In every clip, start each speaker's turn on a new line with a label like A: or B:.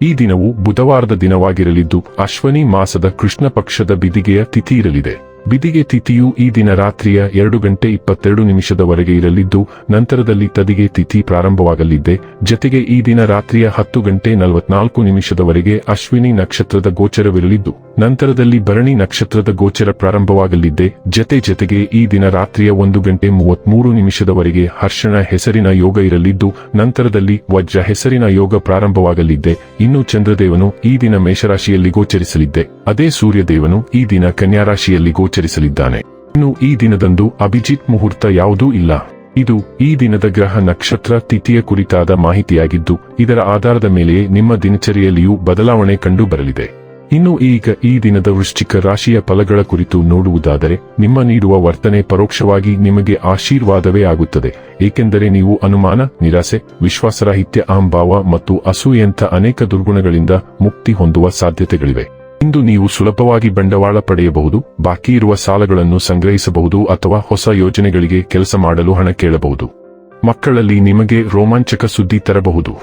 A: ಈ ದಿನವು ಬುಧವಾರದ ದಿನವಾಗಿರಲಿದ್ದು ಅಶ್ವನಿ ಮಾಸದ ಕೃಷ್ಣ ಪಕ್ಷದ ಬಿದಿಗೆಯ ತಿಥಿ ಇರಲಿದೆ ಬಿದಿಗೆ ತಿಥಿಯು ಈ ದಿನ ರಾತ್ರಿಯ ಎರಡು ಗಂಟೆ ಇಪ್ಪತ್ತೆರಡು ನಿಮಿಷದವರೆಗೆ ಇರಲಿದ್ದು, ನಂತರದಲ್ಲಿ ತದಿಗೆ ತಿಥಿ ಪ್ರಾರಂಭವಾಗಲಿದ್ದೆ. ಜತೆಗೆ ಈ ದಿನ ರಾತ್ರಿಯ ಹತ್ತು ಗಂಟೆ ನಲವತ್ನಾಲ್ಕು ನಿಮಿಷದವರೆಗೆ ಅಶ್ವಿನಿ ನಕ್ಷತ್ರದ ಗೋಚರವಿರಲಿದ್ದು, ನಂತರದಲ್ಲಿ ಭರಣಿ ನಕ್ಷತ್ರದ ಗೋಚರ ಪ್ರಾರಂಭವಾಗಲಿದ್ದೆ. ಜತೆ ಜತೆಗೆ ಈ ದಿನ ರಾತ್ರಿಯ ಒಂದು ಗಂಟೆ ಮೂವತ್ಮೂರು ನಿಮಿಷದವರೆಗೆ ಹರ್ಷಣ ಹೆಸರಿನ ಯೋಗ ಇರಲಿದ್ದು, ನಂತರದಲ್ಲಿ ವಜ್ರ ಹೆಸರಿನ ಯೋಗ ಪ್ರಾರಂಭವಾಗಲಿದ್ದೆ. ಇನ್ನು ಚಂದ್ರದೇವನು ಈ ದಿನ ಮೇಷರಾಶಿಯಲ್ಲಿ ಗೋಚರಿಸಲಿದ್ದೆ. ಅದೇ ಸೂರ್ಯದೇವನು ಈ ದಿನ ಕನ್ಯಾ ರಾಶಿಯಲ್ಲಿ ಗೋಚರಿಸಲಿದ್ದಾನೆ. ಇನ್ನು ಈ ದಿನದಂದು ಅಭಿಜಿತ್ ಮುಹೂರ್ತ ಯಾವುದೂ ಇಲ್ಲ. ಇದು ಈ ದಿನದ ಗ್ರಹ ನಕ್ಷತ್ರ ತಿಥಿಯ ಕುರಿತಾದ ಮಾಹಿತಿಯಾಗಿದ್ದು, ಇದರ ಆಧಾರದ ಮೇಲೆಯೇ ನಿಮ್ಮ ದಿನಚರಿಯಲ್ಲಿಯೂ ಬದಲಾವಣೆ ಕಂಡು ಬರಲಿದೆ ಇನ್ನು ಈಗ ಈ ದಿನದ ವೃಶ್ಚಿಕ ರಾಶಿಯ ಫಲಗಳ ಕುರಿತು ನೋಡುವುದಾದರೆ, ನಿಮ್ಮ ನೀಡುವ ವರ್ತನೆ ಪರೋಕ್ಷವಾಗಿ ನಿಮಗೆ ಆಶೀರ್ವಾದವೇ ಆಗುತ್ತದೆ. ಏಕೆಂದರೆ ನೀವು ಅನುಮಾನ, ನಿರಾಸೆ, ವಿಶ್ವಾಸರಾಹಿತ್ಯ ಅಹಂಭಾವ ಮತ್ತು ಅಸೂಯಂಥ ಅನೇಕ ದುರ್ಗುಣಗಳಿಂದ ಮುಕ್ತಿ ಹೊಂದುವ ಸಾಧ್ಯತೆಗಳಿವೆ. ಇಂದು ನೀವು ಸುಲಭವಾಗಿ ಬಂಡವಾಳ ಪಡೆಯಬಹುದು, ಬಾಕಿ ಇರುವ ಸಾಲಗಳನ್ನು ಸಂಗ್ರಹಿಸಬಹುದು ಅಥವಾ ಹೊಸ ಯೋಜನೆಗಳಿಗೆ ಕೆಲಸ ಮಾಡಲು ಹಣ ಕೇಳಬಹುದು. ಮಕ್ಕಳಲ್ಲಿ ನಿಮಗೆ ರೋಮಾಂಚಕ ಸುದ್ದಿ ತರಬಹುದು.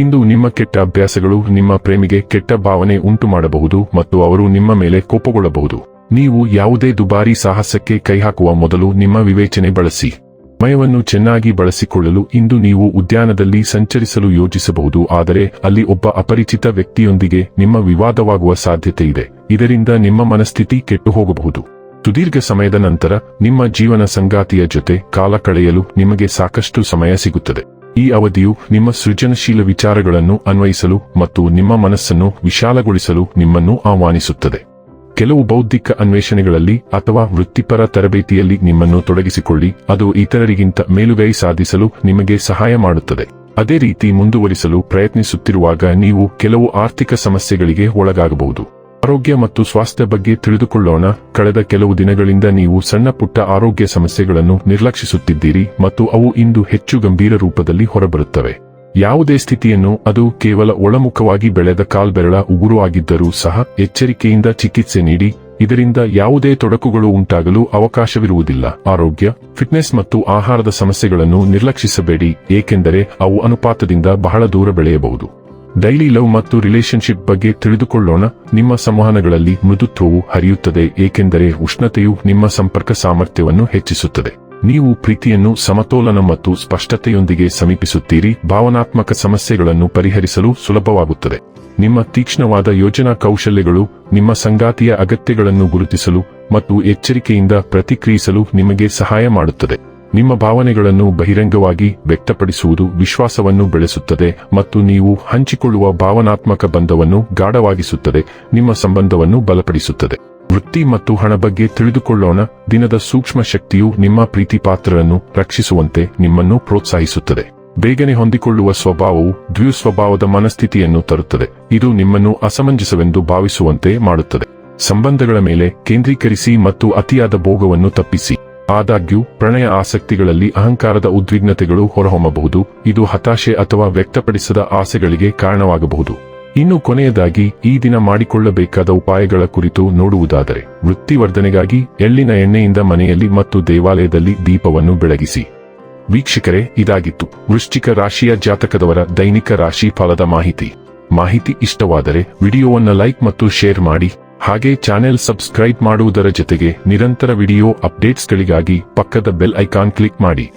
A: ಇಂದು ನಿಮ್ಮ ಕೆಟ್ಟ ಅಭ್ಯಾಸಗಳು ನಿಮ್ಮ ಪ್ರೇಮಿಗೆ ಕೆಟ್ಟ ಭಾವನೆ ಉಂಟು ಮಾಡಬಹುದು ಮತ್ತು ಅವರು ನಿಮ್ಮ ಮೇಲೆ ಕೋಪಗೊಳ್ಳಬಹುದು. ನೀವು ಯಾವುದೇ ದುಬಾರಿ ಸಾಹಸಕ್ಕೆ ಕೈಹಾಕುವ ಮೊದಲು ನಿಮ್ಮ ವಿವೇಚನೆ ಬಳಸಿ. ಸಮಯವನ್ನು ಚೆನ್ನಾಗಿ ಬಳಸಿಕೊಳ್ಳಲು ಇಂದು ನೀವು ಉದ್ಯಾನದಲ್ಲಿ ಸಂಚರಿಸಲು ಯೋಜಿಸಬಹುದು, ಆದರೆ ಅಲ್ಲಿ ಒಬ್ಬ ಅಪರಿಚಿತ ವ್ಯಕ್ತಿಯೊಂದಿಗೆ ನಿಮ್ಮ ವಿವಾದವಾಗುವ ಸಾಧ್ಯತೆ ಇದೆ. ಇದರಿಂದ ನಿಮ್ಮ ಮನಸ್ಥಿತಿ ಕೆಟ್ಟು ಹೋಗಬಹುದು ಸುದೀರ್ಘ ಸಮಯದ ನಂತರ ನಿಮ್ಮ ಜೀವನ ಸಂಗಾತಿಯ ಜೊತೆ ಕಾಲ ಕಳೆಯಲು ನಿಮಗೆ ಸಾಕಷ್ಟು ಸಮಯ ಸಿಗುತ್ತದೆ. ಈ ಅವಧಿಯು ನಿಮ್ಮ ಸೃಜನಶೀಲ ವಿಚಾರಗಳನ್ನು ಅನ್ವಯಿಸಲು ಮತ್ತು ನಿಮ್ಮ ಮನಸ್ಸನ್ನು ವಿಶಾಲಗೊಳಿಸಲು ನಿಮ್ಮನ್ನು ಆಹ್ವಾನಿಸುತ್ತದೆ. ಕೆಲವು ಬೌದ್ಧಿಕ ಅನ್ವೇಷಣೆಗಳಲ್ಲಿ ಅಥವಾ ವೃತ್ತಿಪರ ತರಬೇತಿಯಲ್ಲಿ ನಿಮ್ಮನ್ನು ತೊಡಗಿಸಿಕೊಳ್ಳಿ, ಅದು ಇತರರಿಗಿಂತ ಮೇಲುಗೈ ಸಾಧಿಸಲು ನಿಮಗೆ ಸಹಾಯ ಮಾಡುತ್ತದೆ. ಅದೇ ರೀತಿ ಮುಂದುವರಿಸಲು ಪ್ರಯತ್ನಿಸುತ್ತಿರುವಾಗ ನೀವು ಕೆಲವು ಆರ್ಥಿಕ ಸಮಸ್ಯೆಗಳಿಗೆ ಒಳಗಾಗಬಹುದು. ಆರೋಗ್ಯ ಮತ್ತು ಸ್ವಾಸ್ಥ್ಯ ಬಗ್ಗೆ ತಿಳಿದುಕೊಳ್ಳೋಣ. ಕಳೆದ ಕೆಲವು ದಿನಗಳಿಂದ ನೀವು ಸಣ್ಣ ಪುಟ್ಟ ಆರೋಗ್ಯ ಸಮಸ್ಯೆಗಳನ್ನು ನಿರ್ಲಕ್ಷಿಸುತ್ತಿದ್ದೀರಿ ಮತ್ತು ಅವು ಇಂದು ಹೆಚ್ಚು ಗಂಭೀರ ರೂಪದಲ್ಲಿ ಹೊರಬರುತ್ತವೆ. ಯಾವುದೇ ಸ್ಥಿತಿಯನ್ನು ಅದು ಕೇವಲ ಒಳಮುಖವಾಗಿ ಬೆಳೆದ ಕಾಲ್ಬೆರಳ ಉಗುರು ಆಗಿದ್ದರೂ ಸಹ ಎಚ್ಚರಿಕೆಯಿಂದ ಚಿಕಿತ್ಸೆ ನೀಡಿ, ಇದರಿಂದ ಯಾವುದೇ ತೊಡಕುಗಳು ಉಂಟಾಗಲು ಅವಕಾಶವಿರುವುದಿಲ್ಲ. ಆರೋಗ್ಯ, ಫಿಟ್ನೆಸ್ ಮತ್ತು ಆಹಾರದ ಸಮಸ್ಯೆಗಳನ್ನು ನಿರ್ಲಕ್ಷಿಸಬೇಡಿ, ಏಕೆಂದರೆ ಅವು ಅನುಪಾತದಿಂದ ಬಹಳ ದೂರ ಬೆಳೆಯಬಹುದು. ಡೈಲಿ ಲವ್ ಮತ್ತು ರಿಲೇಶನ್ಶಿಪ್ ಬಗ್ಗೆ ತಿಳಿದುಕೊಳ್ಳೋಣ. ನಿಮ್ಮ ಸಂವಹನಗಳಲ್ಲಿ ಮೃದುತ್ವವು ಹರಿಯುತ್ತದೆ, ಏಕೆಂದರೆ ಉಷ್ಣತೆಯು ನಿಮ್ಮ ಸಂಪರ್ಕ ಸಾಮರ್ಥ್ಯವನ್ನು ಹೆಚ್ಚಿಸುತ್ತದೆ. ನೀವು ಪ್ರೀತಿಯನ್ನು ಸಮತೋಲನ ಮತ್ತು ಸ್ಪಷ್ಟತೆಯೊಂದಿಗೆ ಸಮೀಪಿಸುತ್ತೀರಿ. ಭಾವನಾತ್ಮಕ ಸಮಸ್ಯೆಗಳನ್ನು ಪರಿಹರಿಸಲು ಸುಲಭವಾಗುತ್ತದೆ. ನಿಮ್ಮ ತೀಕ್ಷ್ಣವಾದ ಯೋಜನಾ ಕೌಶಲ್ಯಗಳು, ನಿಮ್ಮ ಸಂಗಾತಿಯ ಅಗತ್ಯಗಳನ್ನು ಗುರುತಿಸಲು ಮತ್ತು ಎಚ್ಚರಿಕೆಯಿಂದ ಪ್ರತಿಕ್ರಿಯಿಸಲು ನಿಮಗೆ ಸಹಾಯ ಮಾಡುತ್ತದೆ. ನಿಮ್ಮ ಭಾವನೆಗಳನ್ನು ಬಹಿರಂಗವಾಗಿ ವ್ಯಕ್ತಪಡಿಸುವುದು ವಿಶ್ವಾಸವನ್ನು ಬೆಳೆಸುತ್ತದೆ ಮತ್ತು ನೀವು ಹಂಚಿಕೊಳ್ಳುವ ಭಾವನಾತ್ಮಕ ಬಂಧವನ್ನು ಗಾಢವಾಗಿಸುತ್ತದೆ. ನಿಮ್ಮ ಸಂಬಂಧವನ್ನು ಬಲಪಡಿಸುತ್ತದೆ. ವೃತ್ತಿ ಮತ್ತು ಹಣ ಬಗ್ಗೆ ತಿಳಿದುಕೊಳ್ಳೋಣ. ದಿನದ ಸೂಕ್ಷ್ಮ ಶಕ್ತಿಯು ನಿಮ್ಮ ಪ್ರೀತಿ ಪಾತ್ರರನ್ನು ರಕ್ಷಿಸುವಂತೆ ನಿಮ್ಮನ್ನು ಪ್ರೋತ್ಸಾಹಿಸುತ್ತದೆ. ಬೇಗನೆ ಹೊಂದಿಕೊಳ್ಳುವ ಸ್ವಭಾವವು ದ್ವಿಸ್ವಭಾವದ ಮನಸ್ಥಿತಿಯನ್ನು ತರುತ್ತದೆ. ಇದು ನಿಮ್ಮನ್ನು ಅಸಮಂಜಸವೆಂದು ಭಾವಿಸುವಂತೆ ಮಾಡುತ್ತದೆ. ಸಂಬಂಧಗಳ ಮೇಲೆ ಕೇಂದ್ರೀಕರಿಸಿ ಮತ್ತು ಅತಿಯಾದ ಭೋಗವನ್ನು ತಪ್ಪಿಸಿ. ಆದಾಗ್ಯೂ, ಪ್ರಣಯ ಆಸಕ್ತಿಗಳಲ್ಲಿ ಅಹಂಕಾರದ ಉದ್ವಿಗ್ನತೆಗಳು ಹೊರಹೊಮ್ಮಬಹುದು. ಇದು ಹತಾಶೆ ಅಥವಾ ವ್ಯಕ್ತಪಡಿಸದ ಆಸೆಗಳಿಗೆ ಕಾರಣವಾಗಬಹುದು. ಇನ್ನು ಕೊನೆಯದಾಗಿ ಈ ದಿನ ಮಾಡಿಕೊಳ್ಳಬೇಕಾದ ಉಪಾಯಗಳ ಕುರಿತು ನೋಡುವುದಾದರೆ, ವೃತ್ತಿವರ್ಧನೆಗಾಗಿ ಎಳ್ಳಿನ ಎಣ್ಣೆಯಿಂದ ಮನೆಯಲ್ಲಿ ಮತ್ತು ದೇವಾಲಯದಲ್ಲಿ ದೀಪವನ್ನು ಬೆಳಗಿಸಿ. ವೀಕ್ಷಕರೇ, ಇದಾಗಿತ್ತು. ವೃಶ್ಚಿಕ ರಾಶಿಯ ಜಾತಕದವರ ದೈನಿಕ ರಾಶಿ ಫಲದ ಮಾಹಿತಿ. ಮಾಹಿತಿ ಇಷ್ಟವಾದರೆ ವಿಡಿಯೋವನ್ನು ಲೈಕ್ ಮತ್ತು ಶೇರ್ ಮಾಡಿ. ಹಾಗೆ ಚಾನೆಲ್ ಸಬ್ಸ್ಕ್ರೈಬ್ ಮಾಡುವುದರ ಜೊತೆಗೆ ನಿರಂತರ ವಿಡಿಯೋ ಅಪ್ಡೇಟ್ಸ್ಗಳಿಗಾಗಿ ಪಕ್ಕದ ಬೆಲ್ ಐಕಾನ್ ಕ್ಲಿಕ್ ಮಾಡಿ.